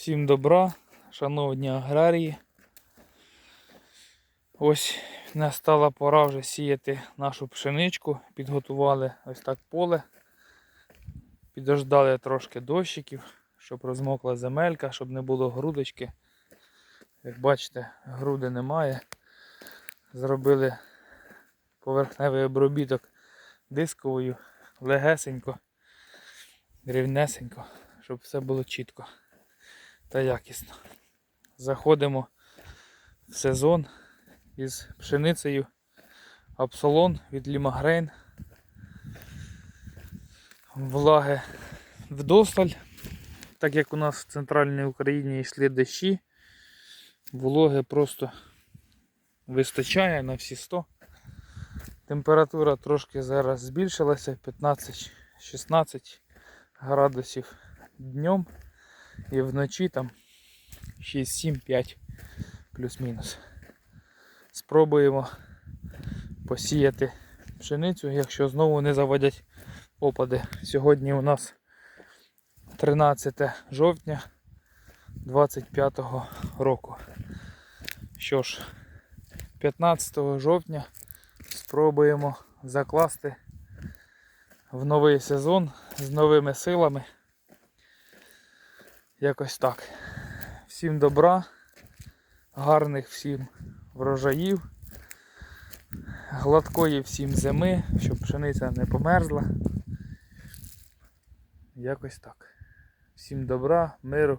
Всім добра, шановні аграрії. Ось настала пора вже сіяти нашу пшеничку. Підготували ось так поле. Підождали трошки дощиків, щоб розмокла земелька, щоб не було грудочки. Як бачите, груди немає. Зробили поверхневий обробіток дисковою, легесенько, рівнесенько, щоб все було чітко та якісно. Заходимо в сезон із пшеницею Апсолон від Лімагрейн. Влаги вдосталь, так як у нас в центральній Україні йшли дощі, вологи просто вистачає на всі 100. Температура трошки зараз збільшилася 15-16 градусів днем і вночі там 6-7-5 плюс-мінус. Спробуємо посіяти пшеницю, якщо знову не заводять опади. Сьогодні у нас 13 жовтня 25 року. Що ж, 15 жовтня спробуємо закласти в новий сезон з новими силами. Якось так. Всім добра, гарних всім врожаїв, гладкої всім зими, щоб пшениця не померзла. Якось так. Всім добра, миру.